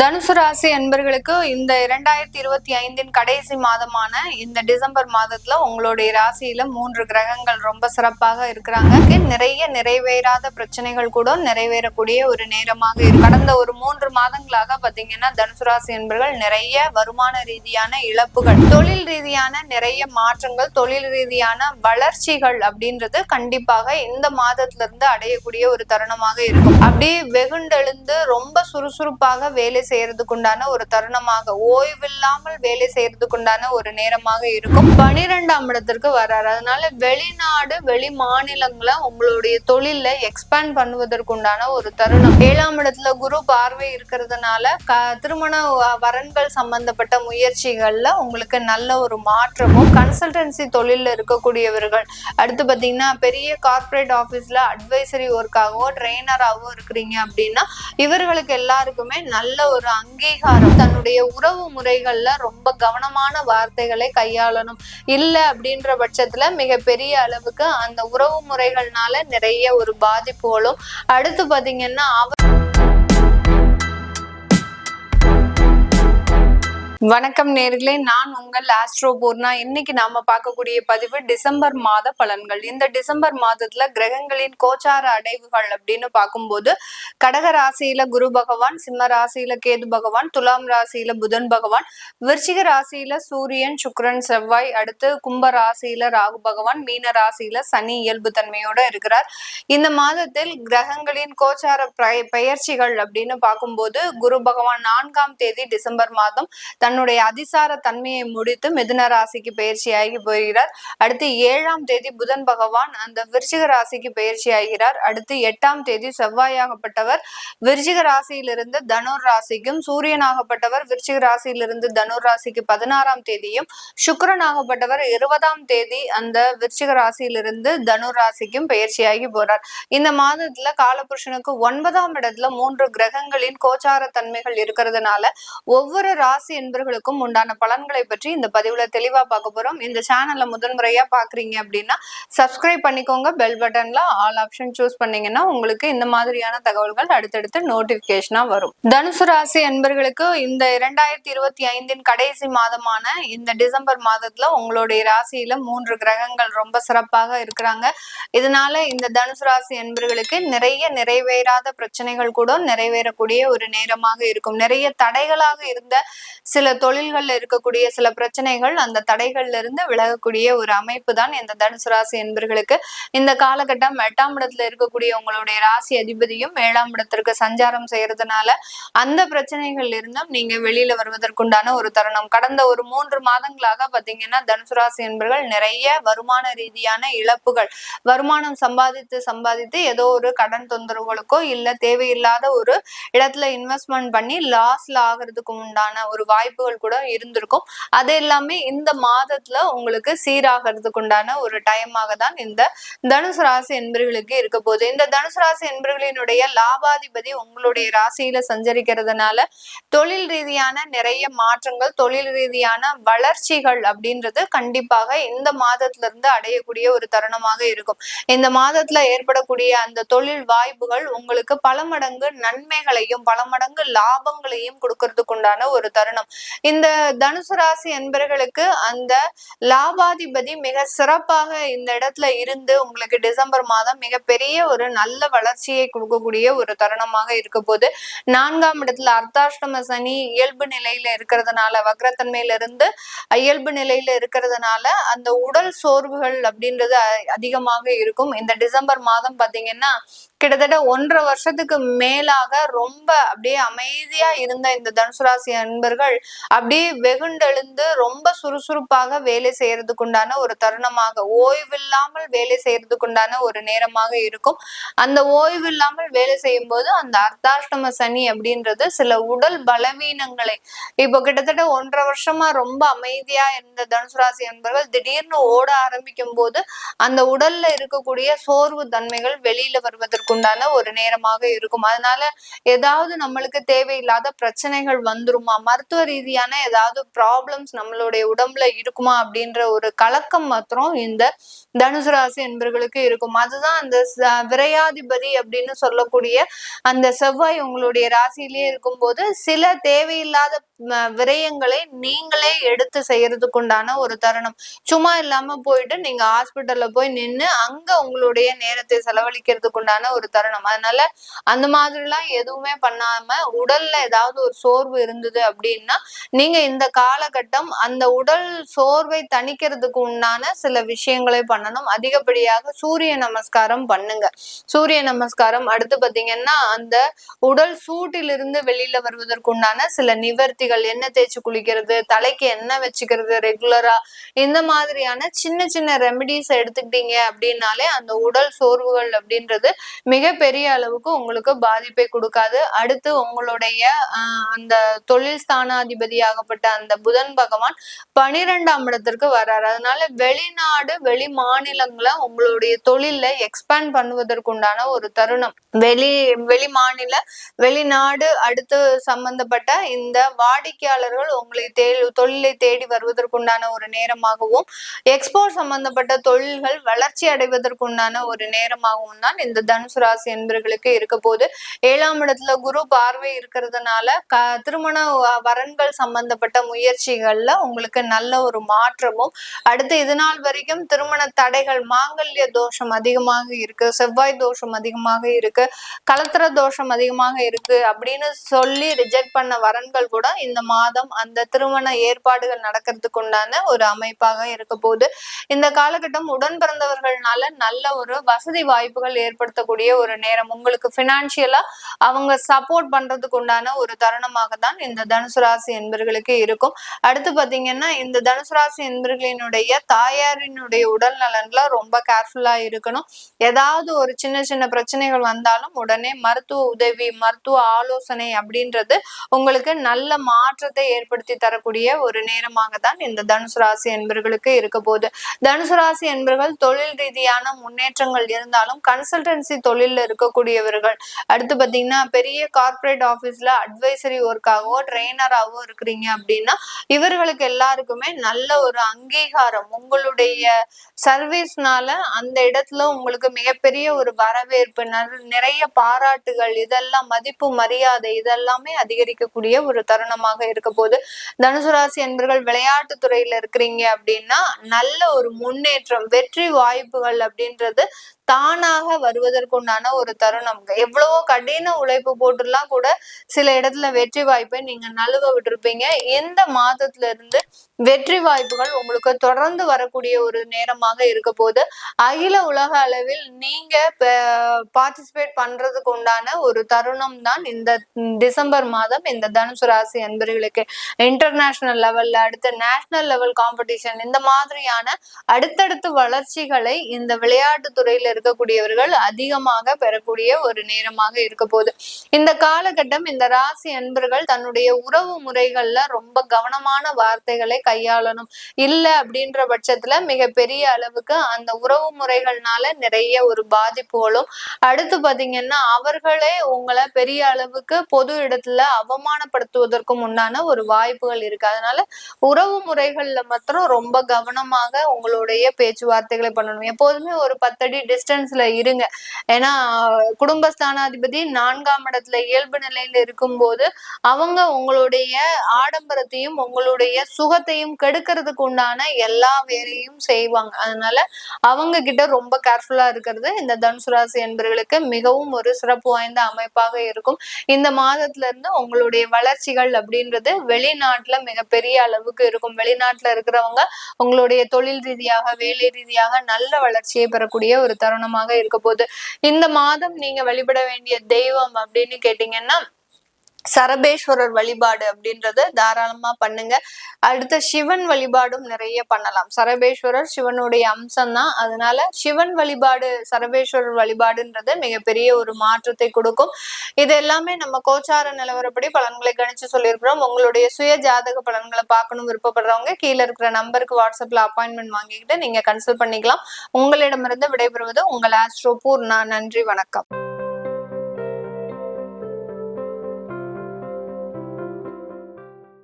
தனுசு ராசி அன்பர்களுக்கு இந்த இரண்டாயிரத்தி இருபத்தி ஐந்தின் கடைசி மாதமான இந்த டிசம்பர் மாதத்துல உங்களுடைய ராசியில மூன்று கிரகங்கள் ரொம்ப சிறப்பாக இருக்கிறாங்க. நிறைய நிறைவேறாத பிரச்சனைகள் கூட நிறைவேறக்கூடிய ஒரு நேரமாக கடந்த ஒரு மூன்று மாதங்களாக பாத்தீங்கன்னா தனுசு ராசி அன்பர்கள் நிறைய வருமான ரீதியான இழப்புகள் தொழில் ரீதியான நிறைய மாற்றங்கள் தொழில் ரீதியான வளர்ச்சிகள் அப்படின்றது கண்டிப்பாக இந்த மாதத்துல இருந்து அடையக்கூடிய ஒரு தருணமாக இருக்கும். அப்படியே வெகுண்டெழுந்து ரொம்ப சுறுசுறுப்பாக வேலை வேலை செய்யறதுக்குண்டான ஒரு தருணமாக ஓய்வில்லாமல் வேலை செய்யறதுக்கு உண்டான ஒரு நேரமாக இருக்கும். பனிரெண்டாம் இடத்திற்கு வர்றாரு. அதனால வெளிநாடு வெளி மாநிலங்களை உங்களுடைய தொழில எக்ஸ்பேண்ட் பண்ணுவதற்குண்டான ஒரு தருணம். ஏழாம் இடத்துல குரு பார்வை இருக்கிறதுனால க திருமண வரன்கள் சம்பந்தப்பட்ட முயற்சிகள்ல உங்களுக்கு நல்ல ஒரு மாற்றமும் கன்சல்டன்சி தொழிலில் இருக்கக்கூடியவர்கள். அடுத்து பாத்தீங்கன்னா பெரிய கார்ப்பரேட் ஆபீஸ்ல அட்வைசரி ஒர்க்காகவோ ட்ரெயினராகவோ இருக்கிறீங்க அப்படின்னா இவர்களுக்கு எல்லாருக்குமே நல்ல ஒரு அங்கீகாரம். தன்னுடைய உறவு முறைகள்ல ரொம்ப கவனமான வார்த்தைகளை கையாளணும். இல்ல அப்படின்ற பட்சத்துல மிகப்பெரிய அளவுக்கு அந்த உறவு முறைகள்னால நிறைய ஒரு பாதிப்புகளும் அடுத்து பாத்தீங்கன்னா அவர் வணக்கம் நேர்களே. நான் உங்கள் ஆஸ்ட்ரோ பூர்ணா. இன்னைக்கு நாம பார்க்கக்கூடிய பதிவு டிசம்பர் மாத பலன்கள். இந்த டிசம்பர் மாதத்துல கிரகங்களின் கோச்சார அடைவுகள் அப்படின்னு பார்க்கும்போது கடக ராசியில குரு பகவான் சிம்ம ராசியில கேது பகவான் துலாம் ராசியில புதன் பகவான் விருச்சிக ராசியில சூரியன் சுக்கிரன் செவ்வாய் அடுத்து கும்ப ராசியில ராகு பகவான் மீன ராசியில சனி இயல்பு தன்மையோட இருக்கிறார். இந்த மாதத்தில் கிரகங்களின் கோச்சார பெய- பெயர்ச்சிகள் அப்படின்னு பார்க்கும்போது குரு பகவான் நான்காம் தேதி டிசம்பர் மாதம் தன்னுடைய அதிசார தன்மையை முடித்து மிதுன ராசிக்கு பயிற்சியாகி போகிறார். அடுத்து ஏழாம் தேதி புதன் பகவான் அந்த விருச்சிக ராசிக்கு பயிற்சி ஆகிறார் அடுத்து எட்டாம் தேதி செவ்வாயாகப்பட்டவர். விருச்சிக ராசியிலிருந்து தனுர் ராசிக்கும் சூரியனாகப்பட்டவர் விருச்சிக ராசியிலிருந்து தனுர் ராசிக்கு பதினாறாம் தேதியும் சுக்கரனாகப்பட்டவர் இருபதாம் தேதி அந்த விருச்சிக ராசியிலிருந்து தனுர் ராசிக்கும் பயிற்சியாகி போறார். இந்த மாதத்துல காலபுருஷனுக்கு ஒன்பதாம் இடத்துல மூன்று கிரகங்களின் கோச்சார தன்மைகள் இருக்கிறதுனால ஒவ்வொரு ராசி என்பது என்பர்களுக்கும் உண்டான பலன்களை பற்றி இந்த பதிவுல தெளிவா பார்க்க போறோம். இந்த சேனல்ல முதன்முறையா பாக்குறீங்க அப்படின்னா சப்ஸ்கிரைப் பண்ணிக்கோங்க. பெல் பட்டன்ல ஆல் ஆப்ஷன் சூஸ் பண்ணீங்கன்னா உங்களுக்கு இந்த மாதிரியான தகவல்கள் அடுத்தடுத்து நோட்டிபிகேஷனா வரும். தனுசு ராசி என்பர்களுக்கு இந்த இரண்டாயிரத்தி இருபத்தி ஐந்தின் கடைசி மாதமான இந்த டிசம்பர் மாதத்துல உங்களுடைய ராசியில மூன்று கிரகங்கள் ரொம்ப சிறப்பாக இருக்கிறாங்க. இதனால இந்த தனுசு ராசி என்பர்களுக்கு நிறைய நிறைவேறாத பிரச்சனைகள் கூட நிறைவேறக்கூடிய ஒரு நேரமாக இருக்கும். நிறைய தடைகளாக இருந்த சில தொழில்கள்ல இருக்கக்கூடிய சில பிரச்சனைகள் அந்த தடைகள்ல இருந்து விலகக்கூடிய ஒரு அமைப்பு தான் இந்த தனுசு ராசி என்பர்களுக்கு. இந்த காலகட்டம் எட்டாம் இடத்துல இருக்கக்கூடிய உங்களுடைய ராசி அதிபதியும் ஏழாம் இடத்திற்கு சஞ்சாரம் செய்யறதுனால அந்த பிரச்சனைகள்ல இருந்தும் நீங்க வெளியில வருவதற்குண்டான ஒரு தருணம். கடந்த ஒரு மூன்று மாதங்களாக பாத்தீங்கன்னா தனுசு ராசி என்பர்கள் நிறைய வருமான ரீதியான இழப்புகள் வருமானம் சம்பாதித்து சம்பாதித்து ஏதோ ஒரு கடன் தொந்தரவுகளுக்கோ இல்ல தேவையில்லாத ஒரு இடத்துல இன்வெஸ்ட்மெண்ட் பண்ணி லாஸ்ல ஆகிறதுக்கு உண்டான ஒரு வாய்ப்பு வாய்ப்புகள் கூட இருந்திருக்கும். அது எல்லாமே இந்த மாதத்துல உங்களுக்கு சீராகிறதுக்கு உண்டான ஒரு டைமாக தான் இந்த தனுசு ராசி என்பர்களுக்கு இருக்க போகுது. இந்த தனுசு ராசி என்பர்களினுடைய லாபாதிபதி உங்களுடைய ராசியில சஞ்சரிக்கிறதுனால தொழில் ரீதியான நிறைய மாற்றங்கள் தொழில் ரீதியான வளர்ச்சிகள் அப்படின்றது கண்டிப்பாக இந்த மாதத்துல இருந்து அடையக்கூடிய ஒரு தருணமாக இருக்கும். இந்த மாதத்துல ஏற்படக்கூடிய அந்த தொழில் வாய்ப்புகள் உங்களுக்கு பல மடங்கு நன்மைகளையும் பல மடங்கு லாபங்களையும் கொடுக்கறதுக்கு உண்டான ஒரு தருணம். இந்த தனுசு ராசி என்பர்களுக்கு அந்த லாபாதிபதி மிக சிறப்பாக இந்த இடத்துல இருந்து உங்களுக்கு டிசம்பர் மாதம் மிகப்பெரிய ஒரு நல்ல வளர்ச்சியை கொடுக்கக்கூடிய ஒரு தருணமாக இருக்க போது நான்காம் இடத்துல அர்த்தாஷ்டம சனி இயல்பு நிலையில இருக்கிறதுனால வக்ரத்தன்மையில இருந்து இயல்பு நிலையில இருக்கிறதுனால அந்த உடல் சோர்வுகள் அப்படின்றது அதிகமாக இருக்கும். இந்த டிசம்பர் மாதம் பாத்தீங்கன்னா கிட்டத்தட்ட ஒன்றரை வருஷத்துக்கு மேலாக ரொம்ப அப்படியே அமைதியா இருந்த இந்த தனுசு ராசி அன்பர்கள் அப்படியே வெகுண்டெழுந்து ரொம்ப சுறுசுறுப்பாக வேலை செய்யறதுக்குண்டான ஒரு தருணமாக ஓய்வில்லாமல் வேலை செய்யறதுக்கு உண்டான ஒரு நேரமாக இருக்கும். அந்த ஓய்வு இல்லாமல் வேலை செய்யும் போது அந்த அர்த்தாஷ்டம சனி அப்படின்றது சில உடல் பலவீனங்களை இப்போ கிட்டத்தட்ட ஒன்றரை வருஷமா ரொம்ப அமைதியா இருந்த தனுசு ராசி என்பவர்கள் திடீர்னு ஓட ஆரம்பிக்கும் போது அந்த உடல்ல இருக்கக்கூடிய சோர்வு தன்மைகள் வெளியில வருவதற்குண்டான ஒரு நேரமாக இருக்கும். அதனால ஏதாவது நம்மளுக்கு தேவையில்லாத பிரச்சனைகள் வந்துருமா மருத்துவ ரீதியான ஏதாவது ப்ராப்ளம்ஸ் நம்மளுடைய உடம்புல இருக்குமா அப்படின்ற ஒரு கலக்கம் மாத்திரம் இந்த தனுசு ராசி என்பர்களுக்கு இருக்கும். அதுதான் அந்த விரையாதிபதி அப்படின்னு சொல்லக்கூடிய அந்த செவ்வாய் உங்களுடைய ராசியிலேயே இருக்கும்போது சில தேவையில்லாத விரயங்களை நீங்களே எடுத்து செய்யறதுக்கு உண்டான ஒரு தருணம். சும்மா இல்லாம போயிட்டு நீங்க ஹாஸ்பிட்டல்ல போய் நின்று அங்க உங்களுடைய நேரத்தை செலவழிக்கிறதுக்கு உண்டான ஒரு தருணம். அதனால அந்த மாதிரிலாம் எதுவுமே பண்ணாம உடல்ல ஏதாவது ஒரு சோர்வு இருந்தது அப்படின்னா நீங்க இந்த காலகட்டம் அந்த உடல் சோர்வை தணிக்கிறதுக்கு உண்டான சில விஷயங்களை பண்ணணும். அதிகப்படியாக சூரிய நமஸ்காரம் பண்ணுங்க. சூரிய நமஸ்காரம் அடுத்து பாத்தீங்கன்னா அந்த உடல் சூட்டிலிருந்து வெளியில வருவதற்கு உண்டான சில நிவர்த்திகள் என்ன தேய்ச்சி குளிக்கிறது தலைக்கு என்ன வச்சுக்கிறது ரெகுலரா இந்த மாதிரியான சின்ன சின்ன ரெமெடிஸ் எடுத்துக்கிட்டீங்க அப்படின்னாலே அந்த உடல் சோர்வுகள் அப்படின்றது மிகப்பெரிய அளவுக்கு உங்களுக்கு பாதிப்பை கொடுக்காது. அடுத்து உங்களுடைய அந்த தொழில் அதிபதியாகப்பட்ட அந்த புதன் பகவான் பனிரெண்டாம் இடத்திற்கு வர்றாரு. அதனால வெளிநாடு வெளி மாநிலங்களை உங்களுடைய தொழில எக்ஸ்பேண்ட் பண்ணுவதற்குண்டான ஒரு தருணம். வெளி வெளி மாநில வெளிநாடு அடுத்து சம்பந்தப்பட்ட இந்த வாடிக்கையாளர்கள் உங்களை தே தொழிலை தேடி வருவதற்குண்டான ஒரு நேரமாகவும் எக்ஸ்போர்ட் சம்பந்தப்பட்ட தொழில்கள் வளர்ச்சி அடைவதற்குண்டான ஒரு நேரமாகவும் தான் இந்த தனுசு ராசி என்பர்களுக்கு இருக்க போது ஏழாம் இடத்துல குரு பார்வை இருக்கிறதுனால க திருமண வரன்கள் சம்பந்தப்பட்ட முயற்சிகள்ல உங்களுக்கு நல்ல ஒரு மாற்றமும் அடுத்து இது நாள் வரைக்கும் திருமண தடைகள் மாங்கல்ய தோஷம் அதிகமாக இருக்கு செவ்வாய் தோஷம் அதிகமாக இருக்கு கலத்திர தோஷம் அதிகமாக இருக்கு அப்படின்னு சொல்லி ரிஜெக்ட் பண்ண வரன்கள் கூட இந்த மாதம் அந்த திருமண ஏற்பாடுகள் நடக்கிறதுக்கு உண்டான ஒரு அமைப்பாக இருக்க போகுது. இந்த காலகட்டம் உடன் பிறந்தவர்கள்னால நல்ல ஒரு வசதி வாய்ப்புகள் ஏற்படுத்தக்கூடிய ஒரு நேரம். உங்களுக்கு பினான்சியலா அவங்க சப்போர்ட் பண்றதுக்கு உண்டான ஒரு தருணமாக தான் இந்த தனுசு ராசி என்பர்களுக்கு இருக்கும். அடுத்து பாத்தீங்கன்னா இந்த தனுசு ராசி என்பர்களினுடைய தாயாரினுடைய உடல் நலன்ல ரொம்ப கேர்ஃபுல்லா இருக்கணும். ஏதாவது ஒரு சின்ன சின்ன பிரச்சனைகள் வந்தாலும் உடனே மருத்துவ உதவி மருத்துவ ஆலோசனை அப்படின்றது உங்களுக்கு நல்ல மாற்றத்தை ஏற்படுத்தி தரக்கூடிய ஒரு நேரமாக தான் இந்த தனுசு ராசி என்பர்களுக்கு இருக்க போகுது. தனுசு ராசி என்பர்கள் தொழில் ரீதியான முன்னேற்றங்கள் இருந்தாலும் கன்சல்டன்சி தொழில இருக்கக்கூடியவர்கள். அடுத்து பாத்தீங்கன்னா பெரிய கார்பரேட் ஆபீஸ்ல அட்வைசரி ஒர்க்காகவோ ட்ரெயினராகவோ இருக்கிறீங்க அப்படின்னா இவர்களுக்கு எல்லாருக்குமே நல்ல ஒரு அங்கீகாரம். உங்களுடைய சர்வீஸ்னால அந்த இடத்துல உங்களுக்கு மிகப்பெரிய ஒரு வரவேற்பு நிறைய பாராட்டுகள் இதெல்லாம் மதிப்பு மரியாதை இதெல்லாமே அதிகரிக்கக்கூடிய ஒரு தருணமாக இருக்க போது தனுசு ராசி என்பர்கள் விளையாட்டு துறையில இருக்கிறீங்க அப்படின்னா நல்ல ஒரு முன்னேற்றம் வெற்றி வாய்ப்புகள் அப்படின்றது தானாக வருவதற்குண்டான ஒரு தருணம் எவ்வளவோ கடின உழைப்பு போட்டுலாம் கூட சில இடத்துல வெற்றி வாய்ப்பை நீங்க நழுவ விட்டுருப்பீங்க. இந்த மாதத்துல இருந்து வெற்றி வாய்ப்புகள் உங்களுக்கு தொடர்ந்து வரக்கூடிய ஒரு நேரமாக இருக்க போது அகில உலக அளவில் நீங்க பார்ட்டிசிபேட் பண்றதுக்கு உண்டான ஒரு தருணம் தான் இந்த டிசம்பர் மாதம் இந்த தனுசு ராசி அன்பர்களுக்கு. இன்டர்நேஷனல் லெவல்ல அடுத்த நேஷனல் லெவல் காம்படிஷன் இந்த மாதிரியான அடுத்தடுத்து வளர்ச்சிகளை இந்த விளையாட்டு துறையில இருக்கக்கூடியவர்கள் அதிகமாக பெறக்கூடிய ஒரு நேரமாக இருக்க போகுது. இந்த காலகட்டம் இந்த ராசி அன்பர்கள் தன்னுடைய உறவு முறைகள்ல ரொம்ப கவனமான வார்த்தைகளை கையாளணும். இல்ல அப்படின்ற பட்சத்துல மிக பெரிய அளவுக்கு அந்த உறவு முறைகள்னால நிறைய ஒரு பாதிப்புகளும் அடுத்து பாத்தீங்கன்னா அவர்களே உங்களை பெரிய அளவுக்கு பொது இடத்துல அவமானப்படுத்துவதற்கும் உண்டான ஒரு வாய்ப்புகள் இருக்கு. அதனால உறவு முறைகள்ல மாத்திரம் ரொம்ப கவனமாக உங்களுடைய பேச்சுவார்த்தைகளை பண்ணணும். எப்போதுமே ஒரு பத்தடி டிஸ்டன்ஸ்ல இருங்க. ஏன்னா குடும்பஸ்தானாதிபதி நான்காம் இடத்துல இயல்பு நிலையில இருக்கும்போது அவங்க உங்களுடைய ஆடம்பரத்தையும் உங்களுடைய சுகத்தையும் கெடுக்கிறதுக்கு உண்டான எல்லா வேலையும் செய்வாங்க. அதனால அவங்க கிட்ட ரொம்ப கேர்ஃபுல்லா இருக்கிறது இந்த தனுசு ராசி என்பர்களுக்கு மிகவும் ஒரு சிறப்பு வாய்ந்த அமைப்பாக இருக்கும். இந்த மாதத்துல இருந்து உங்களுடைய வளர்ச்சிகள் அப்படின்றது வெளிநாட்டுல மிகப்பெரிய அளவுக்கு இருக்கும். வெளிநாட்டுல இருக்கிறவங்க உங்களுடைய தொழில் ரீதியாக வேலை ரீதியாக நல்ல வளர்ச்சியை பெறக்கூடிய ஒரு தருணமாக இருக்க போகுது இந்த மாதம் நீங்க வழிபட வேண்டிய தெய்வம் அப்படின்னு கேட்டீங்கன்னா சரபேஸ்வரர் வழிபாடு அப்படின்றத தாராளமா பண்ணுங்க. அடுத்த சிவன் வழிபாடும் நிறைய பண்ணலாம். சரபேஸ்வரர் சிவனுடைய அம்சம் தான் அதனால சிவன் வழிபாடு சரபேஸ்வரர் வழிபாடுன்றது மிகப்பெரிய ஒரு மாற்றத்தை கொடுக்கும். இது எல்லாமே நம்ம கோச்சார நிலவரப்படி பலன்களை கணிச்சு சொல்லியிருக்கிறோம். உங்களுடைய சுய ஜாதக பலன்களை பார்க்கணும் விருப்பப்படுறவங்க கீழே இருக்கிற நம்பருக்கு வாட்ஸ்அப்ல அப்பாயின்மெண்ட் வாங்கிக்கிட்டு நீங்க கன்சல்ட் பண்ணிக்கலாம். உங்களிடமிருந்து விடைபெறுவது உங்கள் ஆஸ்ட்ரோ பூர்ணா. நன்றி வணக்கம்.